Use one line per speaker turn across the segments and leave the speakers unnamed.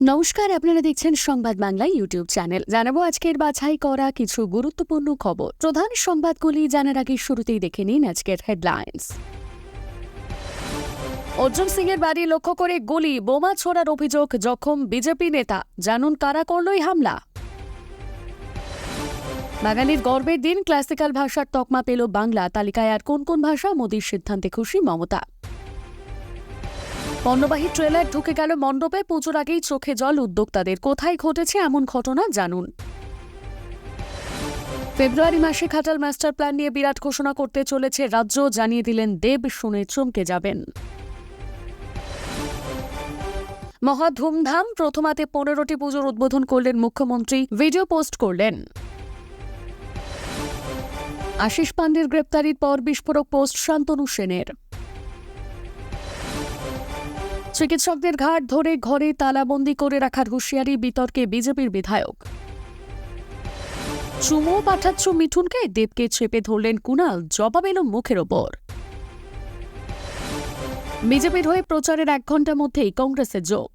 নমস্কার, আপনারা দেখছেন সংবাদ বাংলা ইউটিউব চ্যানেল। জানাব আজকের বাছাই করা কিছু গুরুত্বপূর্ণ খবর। প্রধান সংবাদগুলি জানার আগে শুরুতেই দেখে নিন আজকের হেডলাইন্স। অর্জুন সিং এর বাড়ি লক্ষ্য করে গুলি, বোমা ছোড়ার অভিযোগ, জখম বিজেপি নেতা। জানুন কারা করল এই হামলা। বাঙালির গর্বের দিন ক্লাসিক্যাল ভাষার তকমা পেল বাংলা। তালিকায় আর কোন কোন ভাষা? মোদীর সিদ্ধান্তে খুশি মমতা। পণ্যবাহী ট্রেলার ঢুকে গেল মণ্ডপে। পুজোর আগেই চোখে জল উদ্যোক্তাদের। কোথায় ঘটেছে এমন ঘটনা জানুন। ফেব্রুয়ারি মাসে খাটাল মাস্টার প্ল্যান নিয়ে বিরাট ঘোষণা করতে চলেছে রাজ্য। জানিয়ে দিলেন দেব, শুনে চমকে যাবেন। মহা ধুমধাম, প্রথমাতে পনেরোটি পুজোর উদ্বোধন করলেন মুখ্যমন্ত্রী। ভিডিও পোস্ট করলেন। আশিস পান্ডের গ্রেপ্তারির পর বিস্ফোরক পোস্ট শান্তনু সেনের। চিকিৎসকদের ঘাট ধরে ঘরে তালাবন্দি করে রাখার হুঁশিয়ারি বিতর্কে বিজেপির বিধায়ক। চুমো পাঠাচ্ছ মিঠুনকে, দেবকে চেপে ধরলেন কুনাল জবাব এলো মুখের ওপর। বিজেপির হয়ে প্রচারের এক ঘণ্টার মধ্যেই কংগ্রেসের যোগ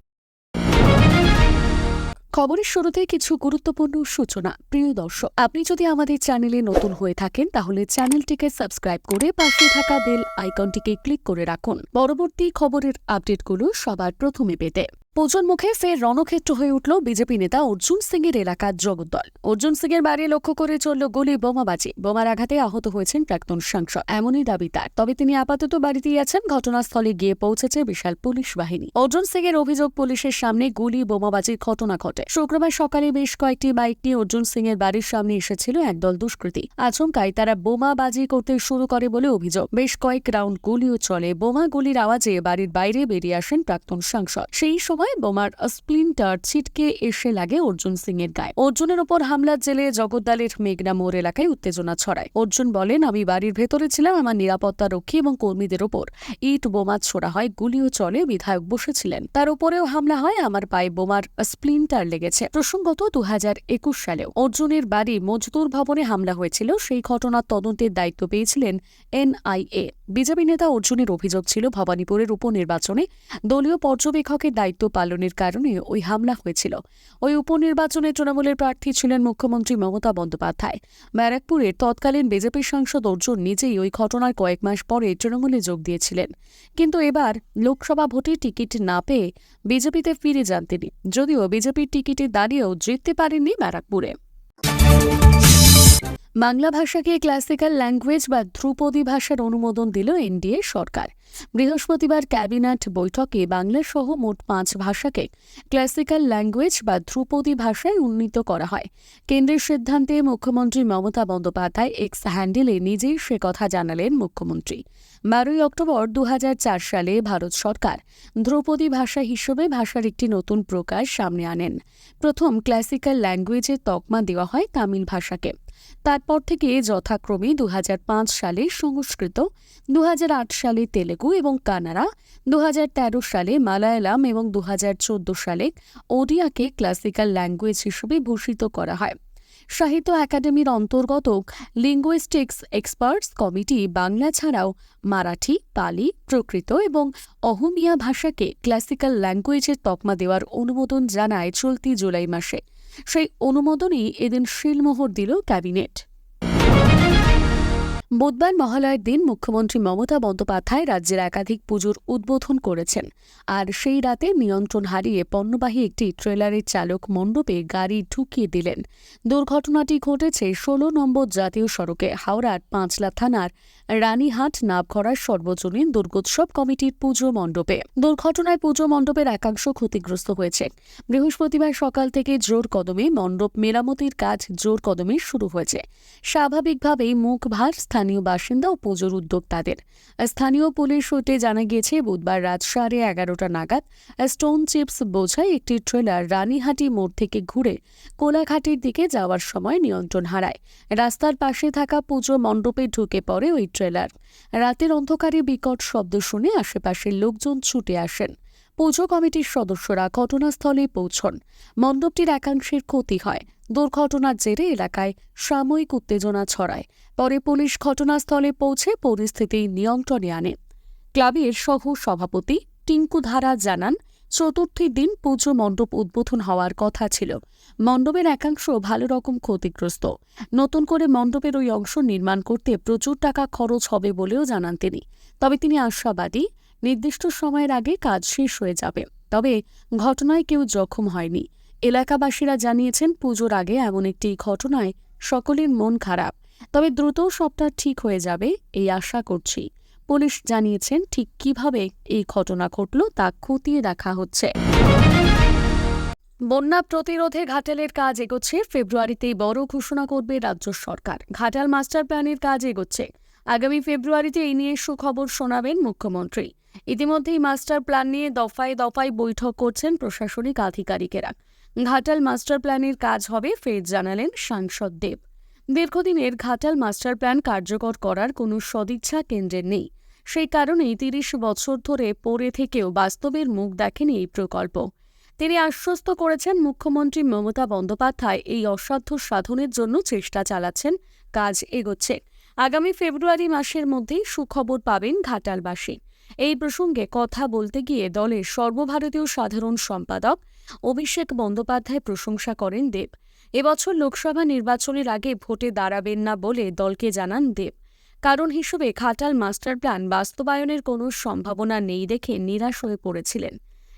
খবরের শুরুতে কিছু গুরুত্বপূর্ণ সূচনা। প্রিয় দর্শক, আপনি যদি আমাদের চ্যানেলে নতুন হয়ে থাকেন, তাহলে চ্যানেলটিকে সাবস্ক্রাইব করে পাশে থাকা বেল আইকনটিকে ক্লিক করে রাখুন। পরবর্তী খবরের আপডেটগুলো সবার প্রথমে পেতে। পুজোর মুখে ফের রণক্ষেত্র হয়ে উঠল বিজেপি নেতা অর্জুন সিং এর এলাকার জগদ্দল। অর্জুন সিং এর বাড়ি লক্ষ্য করে চলল গুলি বোমাবাজি। বোমার আঘাতে আহত হয়েছেন প্রাক্তন সাংসদ। এমনই দাবি তার। তবে তিনি আপাতত বাড়িতেই আছেন। ঘটনাস্থলে গিয়ে পৌঁছেছে বিশাল পুলিশ বাহিনী। অর্জুন সিং এর অভিযোগ, পুলিশের সামনে গুলি বোমাবাজির ঘটনা ঘটে। শুক্রবার সকালে বেশ কয়েকটি বাইক নিয়ে অর্জুন সিং এর বাড়ির সামনে এসেছিল একদল দুষ্কৃতী। আচমকাই তারা বোমাবাজি করতে শুরু করে বলে অভিযোগ। বেশ কয়েক রাউন্ড গুলিও চলে। বোমা গুলির আওয়াজে বাড়ির বাইরে বেরিয়ে আসেন প্রাক্তন সাংসদ। সেই সময় বোমার স্প্লিন্টার ছিটকে এসে লাগে অর্জুন সিং এর গায়ে। অর্জুনের ওপর হামলার জেলে জগদ্দালের মেঘনা মোড় এলাকায় উত্তেজনা ছড়ায়। অর্জুন বলেন, আমি বাড়ির ভেতরে ছিলাম, আমার নিরাপত্তা রক্ষী এবং কর্মীদের ওপর ইট বোমা ছোড়া হয়, গুলিও চলে, বিধায়ক বসেছিলেন। তার উপরেও হামলা হয়, আমার পায়ে বোমার স্প্লিন্টার লেগেছে। প্রসঙ্গত দু একুশ সালেও অর্জুনের বাড়ি মজদুর ভবনে হামলা হয়েছিল। সেই ঘটনার তদন্তের দায়িত্ব পেয়েছিলেন এনআইএ। বিজেপি নেতা অর্জুনের অভিযোগ ছিল, ভবানীপুরের উপনির্বাচনে দলীয় পর্যবেক্ষকের দায়িত্ব পালনের কারণে ওই হামলা হয়েছিল। ওই উপনির্বাচনে তৃণমূলের প্রার্থী ছিলেন মুখ্যমন্ত্রী মমতা বন্দ্যোপাধ্যায়। ব্যারাকপুরের তৎকালীন বিজেপি সাংসদ অর্জুন নিজেই ওই ঘটনার কয়েক মাস পরে তৃণমূলে যোগ দিয়েছিলেন। কিন্তু এবার লোকসভা ভোটে টিকিট না পেয়ে বিজেপিতে ফিরে যান তিনি। যদিও বিজেপির টিকিটে দাঁড়িয়েও জিততে পারেননি ব্যারাকপুরে। বাংলা ভাষাকে ক্লাসিক্যাল ল্যাঙ্গুয়েজ বা ধ্রুপদী ভাষার অনুমোদন দিল এনডিএ সরকার। বৃহস্পতিবার ক্যাবিনেট বৈঠকে বাংলা সহ মোট পাঁচ ভাষাকে ক্লাসিক্যাল ল্যাঙ্গুয়েজ বা ধ্রুপদী ভাষায় উন্নীত করা হয়। কেন্দ্রের সিদ্ধান্তে মুখ্যমন্ত্রী মমতা বন্দ্যোপাধ্যায় এক্স হ্যান্ডেলে নিজেই সে কথা জানালেন মুখ্যমন্ত্রী। বারোই অক্টোবর দু হাজার চার সালে ভারত সরকার ধ্রুপদী ভাষা হিসেবে ভাষার একটি নতুন প্রকাশ সামনে আনেন। প্রথম ক্লাসিক্যাল ল্যাঙ্গুয়েজের তকমা দেওয়া হয় তামিল ভাষাকে। তারপর থেকে যথাক্রমে দু হাজার পাঁচ সালে সংস্কৃত দু হাজার আট সালে তেলেগু এবং কানাড়া দু হাজার তেরো সালে মালায়ালাম এবং দু হাজার চোদ্দ সালে ওডিয়াকে ক্লাসিক্যাল ল্যাঙ্গুয়েজ হিসেবে ভূষিত করা হয়। সাহিত্য একাডেমির অন্তর্গত লিঙ্গুইস্টিক্স এক্সপার্টস কমিটি বাংলা ছাড়াও মারাঠি, পালি, প্রকৃত এবং অহমিয়া ভাষাকে ক্লাসিক্যাল ল্যাঙ্গুয়েজের তকমা দেওয়ার অনুমোদন জানায় চলতি জুলাই মাসে। সেই অনুমোদনই এদিন শিলমোহর দিল ক্যাবিনেট। বুধবার মহালয়ের দিন মুখ্যমন্ত্রী মমতা বন্দ্যোপাধ্যায় রাজ্যের একাধিক পুজোর উদ্বোধন করেছেন। আর সেই রাতে নিয়ন্ত্রণ হারিয়ে পণ্যবাহী একটি ট্রেলারের চালক মণ্ডপে গাড়ি ঢুকিয়ে দিলেন। দুর্ঘটনাটি ঘটেছে ষোলো নম্বর জাতীয় সড়কে, হাওড়ার পাঁচলা থানার রানীহাট নাভখড়ার সর্বজনীন দুর্গোৎসব কমিটির পুজো মণ্ডপে। দুর্ঘটনায় পুজো মণ্ডপের একাংশ ক্ষতিগ্রস্ত হয়েছে। বৃহস্পতিবার সকাল থেকে জোর কদমে মণ্ডপ মেরামতির কাজ জোর কদমে শুরু হয়েছে। স্বাভাবিকভাবেই মুখ ভার স্থানীয় বাসিন্দা ও পুজোর উদ্যোক্তাদের স্থানীয় পুলিশ সূত্রে জানা গিয়েছে, বুধবার রাত সাড়ে এগারোটা নাগাদ স্টোন চিপস বোঝাই একটি ট্রেলার রানীহাটি মোড় থেকে ঘুরে কোলাঘাটের দিকে যাওয়ার সময় নিয়ন্ত্রণ হারায়। রাস্তার পাশে থাকা পুজো মণ্ডপে ঢুকে পড়ে ওই ট্রেলার। রাতের অন্ধকারে বিকট শব্দ শুনে আশেপাশের লোকজন ছুটে আসেন। পুজো কমিটির সদস্যরা ঘটনাস্থলে পৌঁছন। মণ্ডপটির একাংশের ক্ষতি হয়। দুর্ঘটনার জেরে এলাকায় সাময়িক উত্তেজনা ছড়ায়। পরে পুলিশ ঘটনাস্থলে পৌঁছে পরিস্থিতি নিয়ন্ত্রণে আনে। ক্লাবের সহ সভাপতি টিঙ্কু ধারা জানান চতুর্থীর দিন পুজো মণ্ডপ উদ্বোধন হওয়ার কথা ছিল। মণ্ডপের একাংশ ভালো রকম ক্ষতিগ্রস্ত। নতুন করে মণ্ডপের ওই অংশ নির্মাণ করতে প্রচুর টাকা খরচ হবে বলেও জানান তিনি। তবে তিনি আশাবাদী, নির্দিষ্ট সময়ের আগে কাজ শেষ হয়ে যাবে। তবে ঘটনায় কেউ জখম হয়নি। এলাকাবাসীরা জানিয়েছেন, পুজোর আগে এমন একটি ঘটনায় সকলের মন খারাপ। তবে দ্রুত সবটা ঠিক হয়ে যাবে এই আশা করছি। পুলিশ জানিয়েছেন, ঠিক কীভাবে এই ঘটনা ঘটল তা খতিয়ে দেখা হচ্ছে। বন্যা প্রতিরোধে ঘাটালের কাজ এগোচ্ছে। ফেব্রুয়ারিতেই বড় ঘোষণা করবে রাজ্য সরকার। ঘাটাল মাস্টার প্ল্যানের কাজ এগোচ্ছে। আগামী ফেব্রুয়ারিতে এই নিয়ে সুখবর শোনাবেন মুখ্যমন্ত্রী। ইতিমধ্যেই মাস্টার প্ল্যান নিয়ে দফায় দফায় বৈঠক করছেন প্রশাসনিক আধিকারিকেরা। ঘাটাল মাস্টার প্ল্যানের কাজ হবে, ফের জানালেন সাংসদ দেব। দীর্ঘদিনের ঘাটাল মাস্টার প্ল্যান কার্যকর করার কোনো সদিচ্ছা কেন্দ্রের নেই। সেই কারণেই তিরিশ বছর ধরে পড়ে থেকেও বাস্তবের মুখ দেখেনি এই প্রকল্প। তিনি আশ্বস্ত করেছেন মুখ্যমন্ত্রী মমতা বন্দ্যোপাধ্যায় এই অসাধ্য সাধনের জন্য চেষ্টা চালাচ্ছেন, কাজ এগোচ্ছে। আগামী ফেব্রুয়ারি মাসের মধ্যেই সুখবর পাবেন ঘাটালবাসী। এই প্রসঙ্গে কথা বলতে গিয়ে দলের সর্বভারতীয় সাধারণ সম্পাদক অভিষেক বন্দ্যোপাধ্যায় প্রশংসা করেন দেব। এবছর লোকসভা নির্বাচনের আগে ভোটে দাঁড়াবেন না বলে দলকে জানান দেব। কারণ হিসেবে খাটাল মাস্টার প্ল্যান বাস্তবায়নের কোনো সম্ভাবনা নেই দেখে নিরাশ হয়ে পড়েছিলেন।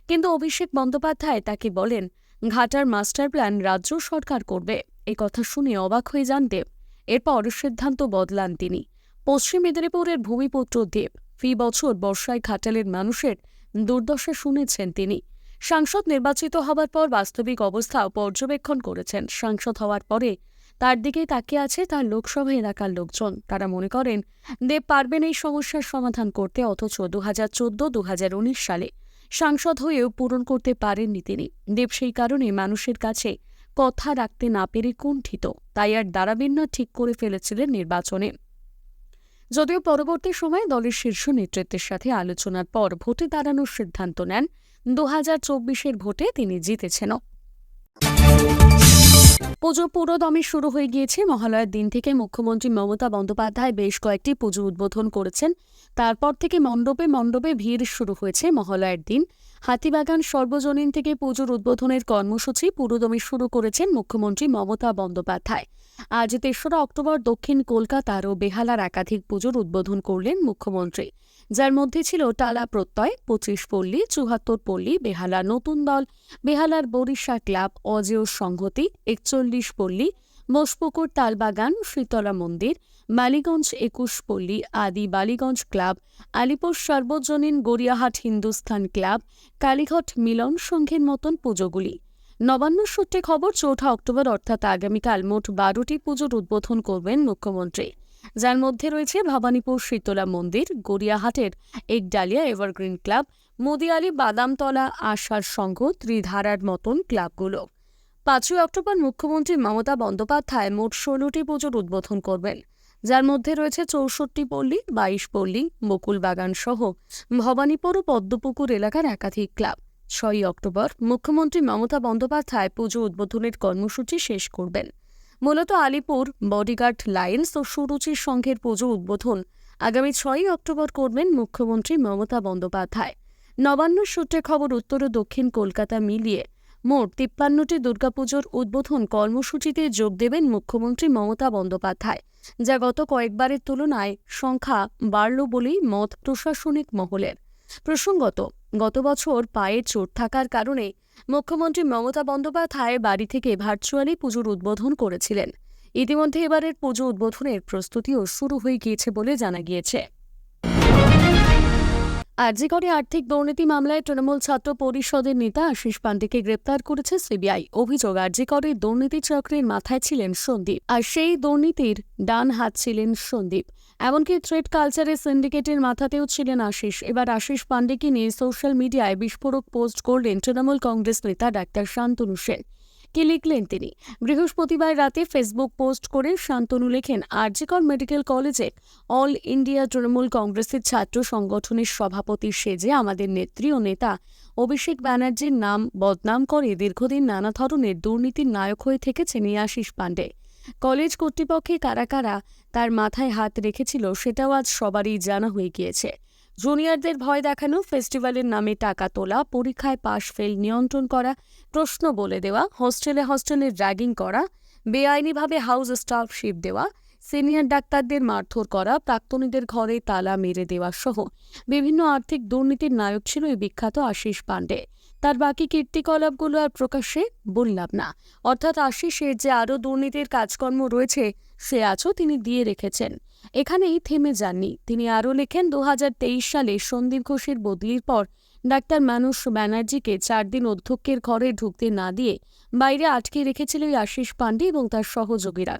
কিন্তু অভিষেক বন্দ্যোপাধ্যায় তাকে বলেন, ঘাটার মাস্টার প্ল্যান রাজ্য সরকার করবে। এ কথা শুনে অবাক হয়ে যান দেব। এরপর সিদ্ধান্ত বদলান তিনি। পশ্চিম মেদিনীপুরের ভূমিপুত্র দেব। ফি বছর বর্ষায় ঘাটালের মানুষের দুর্দশা শুনেছেন তিনি। সাংসদ নির্বাচিত হবার পর বাস্তবিক অবস্থা পর্যবেক্ষণ করেছেন। সাংসদ হওয়ার পরে তার দিকেই তাকিয়ে আছে তার লোকসভা এলাকার লোকজন। তারা মনে করেন, দেব পারবেন এই সমস্যার সমাধান করতে অথচ দু হাজার সালে সাংসদ হয়েও পূরণ করতে পারেননি তিনি। দেব সেই কারণে মানুষের কাছে কথা রাখতে না পেরে কুণ্ঠিত। তাই আর দাঁড়াবেন না ঠিক করে ফেলেছিলেন নির্বাচনে। যদিও পরবর্তী সময়ে দলের শীর্ষ নেতৃত্বের সাথে আলোচনার পর ভোটে দাঁড়ানোর সিদ্ধান্ত নেন দু হাজার চব্বিশের ভোটে তিনি জিতেছেন পুজো পুরোদমে শুরু হয়ে গিয়েছে মহালয়ার দিন থেকে মুখ্যমন্ত্রী মমতা বন্দ্যোপাধ্যায় বেশ কয়েকটি পুজো উদ্বোধন করেছেন। তারপর থেকে মণ্ডপে মণ্ডপে ভিড় শুরু হয়েছে মহালয়ার দিন। হাতিবাগান সর্বজনীন থেকে পুজোর উদ্বোধনের কর্মসূচি পুরোদমে শুরু করেছেন মুখ্যমন্ত্রী মমতা বন্দ্যোপাধ্যায়। আজ তেসরা অক্টোবর দক্ষিণ কলকাতার ও বেহালার একাধিক পুজোর উদ্বোধন করলেন মুখ্যমন্ত্রী। যার মধ্যে ছিল টালা প্রত্যয়, পঁচিশ পল্লী চুহাত্তর পল্লী, বেহালা নতুন দল, বেহালার বরিশা ক্লাব, অজেয় সংহতি, একচল্লিশ পল্লী মোশপুকুর তালবাগান, শীতলা মন্দির মালিগঞ্জ একুশ পল্লী, আদি বালিগঞ্জ ক্লাব, আলিপুর সর্বজনীন গড়িয়াহাট হিন্দুস্থান ক্লাব, কালীঘট মিলন সংঘের মতন পুজোগুলি। নবান্ন সূত্রে খবর, চৌঠা অক্টোবর অর্থাৎ আগামীকাল মোট বারোটি পুজোর উদ্বোধন করবেন মুখ্যমন্ত্রী। যার মধ্যে রয়েছে ভবানীপুর শীতলা মন্দির, গড়িয়াহাটের একডালিয়া এভারগ্রিন ক্লাব, মুদিয়ালি বাদামতলা আশার সংঘ, ত্রিধারার মতন ক্লাবগুলো। পাঁচই অক্টোবর মুখ্যমন্ত্রী মমতা বন্দ্যোপাধ্যায় মোট ষোলোটি পুজোর উদ্বোধন করবেন। যার মধ্যে রয়েছে চৌষট্টি পল্লী, বাইশ পল্লী, বকুল বাগান সহ ভবানীপুর ও পদ্মপুকুর এলাকার একাধিক ক্লাব। ছয়ই অক্টোবর মুখ্যমন্ত্রী মমতা বন্দ্যোপাধ্যায় পুজো উদ্বোধনের কর্মসূচি শেষ করবেন। মূলত আলিপুর, বডিগার্ড লাইন্স ও সুরুচির সংঘের পুজো উদ্বোধন আগামী ছয়ই অক্টোবর করবেন মুখ্যমন্ত্রী মমতা বন্দ্যোপাধ্যায়। নবান্ন সূত্রে খবর, উত্তর ও দক্ষিণ কলকাতা মিলিয়ে মোট তিপ্পান্নটি দুর্গাপুজোর উদ্বোধন কর্মসূচিতে যোগ দেবেন মুখ্যমন্ত্রী মমতা বন্দ্যোপাধ্যায়, যা গত কয়েকবারের তুলনায় সংখ্যা বাড়ল বলেই মত প্রশাসনিক মহলের। প্রসঙ্গত, গত বছর পায়ে চোট থাকার কারণে মুখ্যমন্ত্রী মমতা বন্দ্যোপাধ্যায় বাড়ি থেকে ভার্চুয়ালি পুজোর উদ্বোধন করেছিলেন। ইতিমধ্যে এবারের পুজো উদ্বোধনের প্রস্তুতিও শুরু হয়ে গিয়েছে বলে জানা গিয়েছে। আরজিকরে আর্থিক দুর্নীতি মামলায় তৃণমূল ছাত্র পরিষদের নেতা আশিস পান্ডেকে গ্রেপ্তার করেছে সিবিআই। অভিযোগ, আরজিকরে দুর্নীতি চক্রের মাথায় ছিলেন সন্দীপ আর সেই দুর্নীতির ডান হাত ছিলেন সন্দীপ। এমনকি ট্রেড কালচারের সিন্ডিকেটের মাথাতেও ছিলেন আশিস। এবার আশিস পান্ডেকে নিয়ে সোশ্যাল মিডিয়ায় বিস্ফোরক পোস্ট করলেন তৃণমূল কংগ্রেস নেতা ডাক্তার শান্তনু সেন। কি লিখলেন তিনি। বৃহস্পতিবার রাতে ফেসবুক পোস্ট করে শান্তনু লেখেন, আরজিকর মেডিকেল কলেজে অল ইন্ডিয়া তৃণমূল কংগ্রেসের ছাত্র সংগঠনের সভাপতি সেজে আমাদের নেত্রী ও নেতা অভিষেক ব্যানার্জির নাম বদনাম করে দীর্ঘদিন নানা ধরনের দুর্নীতির নায়ক হয়ে থেকেছেন আশিস পাণ্ডে। কলেজ কর্তৃপক্ষে কারা কারা তার মাথায় হাত রেখেছিল সেটাও আজ সবারই জানা হয়ে গিয়েছে। জুনিয়রদের ভয় দেখানো ফেস্টিভ্যালের নামে টাকা তোলা, পরীক্ষায় পাশ ফেল, নিয়ন্ত্রণ করা, প্রশ্ন বলে দেওয়া, হোস্টেলে হোস্টেলে র্যাগিং করা, বেআইনিভাবে হাউস স্টাফশিপ দেওয়া সিনিয়র ডাক্তারদের মারধর করা, প্রাক্তনীদের ঘরে তালা মেরে দেওয়া সহ বিভিন্ন আর্থিক দুর্নীতির নায়ক ছিল এই বিখ্যাত আশিস পাণ্ডে। তার বাকি কীর্তিকলাপগুলো আর প্রকাশ্যে বললাম না। অর্থাৎ আশিসের যে আরও দুর্নীতির কাজকর্ম রয়েছে, সে আজও তিনি দিয়ে রেখেছেন। এখানেই থেমে যাননি। তিনি আরও লেখেন দু হাজার তেইশ সালে সন্দীপ ঘোষের বদলির পর ডাক্তার মানুষ ব্যানার্জিকে চার দিন অধ্যক্ষের ঘরে ঢুকতে না দিয়ে বাইরে আটকে রেখেছিল আশিস পাণ্ডে এবং তার সহযোগীরা।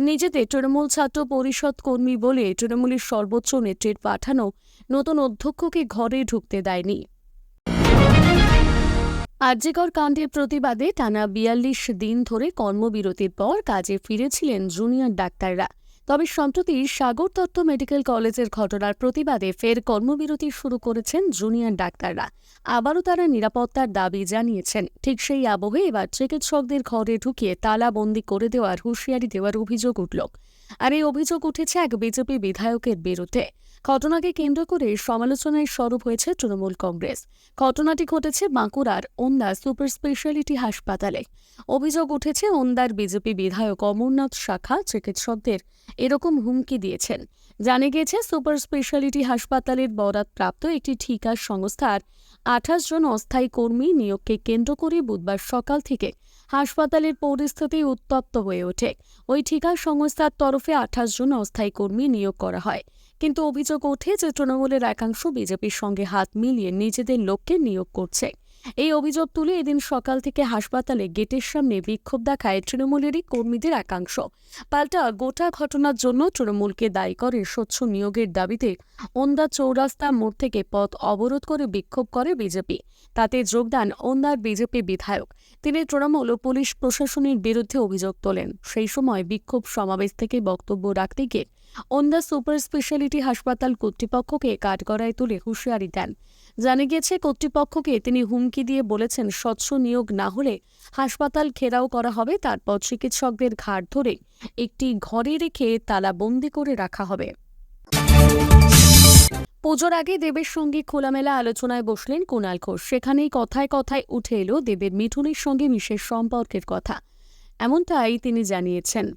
নিজেদের তৃণমূল ছাত্র পরিষদ কর্মী বলে তৃণমূলের সর্বোচ্চ নেত্রীর পাঠানো নতুন অধ্যক্ষকে ঘরে ঢুকতে দেয়নি। আর্যিকর কাণ্ডের প্রতিবাদে টানা বিয়াল্লিশ দিন ধরে কর্মবিরতির পর কাজে ফিরেছিলেন জুনিয়র ডাক্তাররা। তবে সম্প্রতি সাগর দত্ত মেডিকেল কলেজের ঘটনার প্রতিবাদে ফের কর্মবিরতি শুরু করেছেন জুনিয়র ডাক্তাররা। আবারও তারা নিরাপত্তার দাবি জানিয়েছেন। ঠিক সেই আবহে এবার চিকিৎসকদের ঘরে ঢুকিয়ে তালাবন্দি করে দেওয়ার হুঁশিয়ারি দেওয়ার অভিযোগ উঠল। আর এই অভিযোগ উঠেছে এক বিজেপি বিধায়কের বিরুদ্ধে। ঘটনাকে কেন্দ্র করে সমালোচনায় স্বরূপ হয়েছে তৃণমূল কংগ্রেস। ঘটনাটি ঘটেছে বাঁকুড়ার ওন্দা সুপার স্পেশালিটি হাসপাতালে। অভিযোগ উঠেছে ওন্দার বিজেপি বিধায়ক অমরনাথ শাখা চিকিৎসকদের এরকম হুমকি দিয়েছেন। জানা গিয়েছে, সুপার স্পেশালিটি হাসপাতালের বরাদপ্রাপ্ত একটি ঠিকা সংস্থার আঠাশ জন অস্থায়ী কর্মী নিয়োগকে কেন্দ্র করে বুধবার সকাল থেকে হাসপাতালের পরিস্থিতি উত্তপ্ত হয়ে ওঠে। ওই ঠিকা সংস্থার তরফে আঠাশ জন অস্থায়ী কর্মী নিয়োগ করা হয়। কিন্তু অভিযোগ ওঠে যে তৃণমূলের একাংশ বিজেপির সঙ্গে হাত মিলিয়ে নিজেদের লোককে নিয়োগ করছে। এই অভিযোগ তুলে এদিন সকাল থেকে হাসপাতালে গেটের সামনে বিক্ষোভ দেখায় তৃণমূলেরই কর্মীদের একাংশ। পাল্টা গোটা ঘটনার জন্য তৃণমূলকে দায়ী করে স্বচ্ছ নিয়োগের দাবিতে ওন্দা চৌরাস্তা মোড় থেকে পথ অবরোধ করে বিক্ষোভ করে বিজেপি। তাতে যোগদান ওন্দার বিজেপি বিধায়ক। তিনি তৃণমূল ও পুলিশ প্রশাসনের বিরুদ্ধে অভিযোগ তোলেন। সেই সময় বিক্ষোভ সমাবেশ থেকে বক্তব্য রাখতে গিয়ে ওন্দা সুপার স্পেশালিটি হাসপাতাল কর্তৃপক্ষকে কাঠগড়ায় তুলে হুঁশিয়ারি দেন। জানা গিয়েছে, কর্তৃপক্ষকে তিনি হুমকি দিয়ে বলেছেন, স্বচ্ছ নিয়োগ না হলে হাসপাতাল ঘেরাও করা হবে, তারপর চিকিৎসকদের ঘাট ধরে একটি ঘরে রেখে তালাবন্দি করে রাখা হবে। পুজোর আগে দেবের সঙ্গে খোলামেলা আলোচনায় বসলেন কুণাল ঘোষ। সেখানেই কথায় কথায় উঠে এলো দেবের মিঠুনের সঙ্গে বিশেষ সম্পর্কের কথা। এমনটাই তিনি জানিয়েছেন।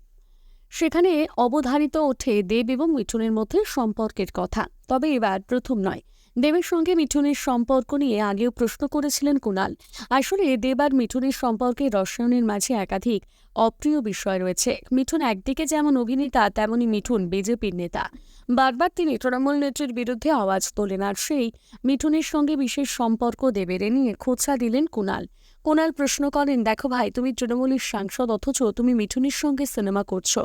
সেখানে অবধারিত ওঠে দেব এবং মিঠুনের মধ্যে সম্পর্কের কথা। তবে এবার প্রথম নয়। দেবের সঙ্গে মিঠুনের সম্পর্ক নিয়ে আগেও প্রশ্ন করেছিলেন কুণাল। আসলে দেব আর মিঠুনের সম্পর্কে রসায়নের মাঝে একাধিক অপ্রিয় বিষয় রয়েছে। মিঠুন একদিকে যেমন অভিনেতা, তেমনি মিঠুন বিজেপির নেতা। বারবার তিনি তৃণমূল নেত্রীর বিরুদ্ধে আওয়াজ তোলেন আর সেই মিঠুনের সঙ্গে বিশেষ সম্পর্ক দেবের নিয়ে খোঁচা দিলেন কুণাল। কুণাল প্রশ্ন করেন, দেখো ভাই, তুমি তৃণমূলের সাংসদ, অথচ তুমি মিঠুনের সঙ্গে সিনেমা করছ।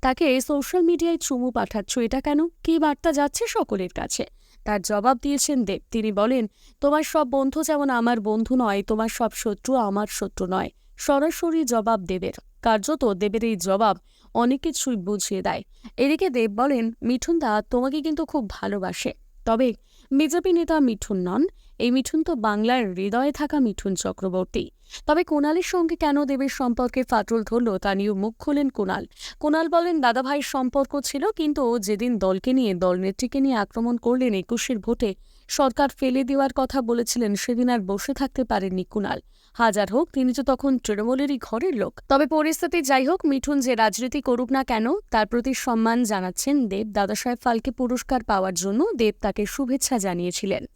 তাকে সোশ্যাল মিডিয়ায় চুমু পাঠাচ্ছ, এটা কেন? কী বার্তা যাচ্ছে সকলের কাছে? তার জবাব দিয়েছেন দেব। তিনি বলেন, তোমার সব বন্ধু যেমন আমার বন্ধু নয়, তোমার সব শত্রু আমার শত্রু নয়। সরাসরি জবাব দেবের। কার্যত দেবের এই জবাব অনেক কিছুই বুঝিয়ে দেয়। এদিকে দেব বলেন মিঠুন দা তোমাকে কিন্তু খুব ভালোবাসে। তবে বিজেপি নেতা মিঠুন নন। এই মিঠুন তো বাংলার হৃদয়ে থাকা মিঠুন চক্রবর্তী। তবে কোনালের সঙ্গে কেন দেবের সম্পর্কে ফাটল ধরল তা নিয়েও মুখ খোলেন কোনাল কোনাল বলেন, দাদাভাইয়ের সম্পর্ক ছিল, কিন্তু যেদিন দলকে নিয়ে, দল দলনেত্রীকে নিয়ে আক্রমণ করলেন একুশের ভোটে, সরকার ফেলে দেওয়ার কথা বলেছিলেন, সেদিন আর বসে থাকতে পারেননি কুণাল। হাজার হোক, তিনি তো তখন তৃণমূলেরই ঘরের লোক। তবে পরিস্থিতি যাই হোক, মিঠুন যে রাজনীতি করুক না কেন, তার প্রতি সম্মান জানাচ্ছেন দেব। দাদাসাহেব ফালকে পুরস্কার পাওয়ার জন্য দেব তাকে শুভেচ্ছা জানিয়েছিলেন।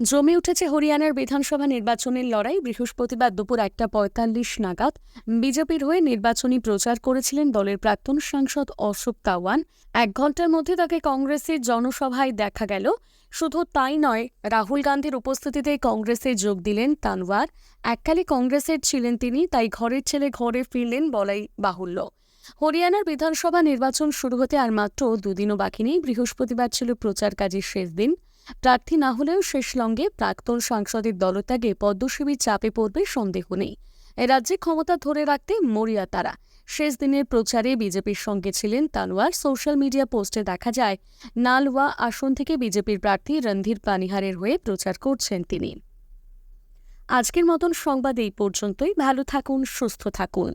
জমে উঠেছে হরিয়ানার বিধানসভা নির্বাচনের লড়াই। বৃহস্পতিবার দুপুর একটা পঁয়তাল্লিশ নাগাদ বিজেপির হয়ে নির্বাচনী প্রচার করেছিলেন দলের প্রাক্তন সাংসদ অশোক তাওয়ান। এক ঘণ্টার মধ্যে তাকে কংগ্রেসের জনসভায় দেখা গেল। শুধু তাই নয়, রাহুল গান্ধীর উপস্থিতিতে কংগ্রেসে যোগ দিলেন তানওয়ার। এককালে কংগ্রেসের ছিলেন তিনি, তাই ঘরের ছেলে ঘরে ফিরলেন বলাই বাহুল্য। হরিয়ানার বিধানসভা নির্বাচন শুরু হতে আর মাত্র দুদিনও বাকি নেই। বৃহস্পতিবার ছিল প্রচার কাজের শেষ দিন। প্রার্থী না হলেও শেষ লঙ্গে প্রাক্তন সাংসদের দলত্যাগে পদ্মশিবির চাপে পড়বে সন্দেহ নেই। রাজ্যে ক্ষমতা ধরে রাখতে মরিয়া তারা। শেষ দিনের প্রচারে বিজেপির সঙ্গে ছিলেন তানোয়ার। সোশ্যাল মিডিয়া পোস্টে দেখা যায়, নালওয়া আসন থেকে বিজেপির প্রার্থী রণধীর পানিহারের হয়ে প্রচার করছেন তিনি। আজকের মতন সংবাদ এই পর্যন্তই। ভালো থাকুন, সুস্থ থাকুন।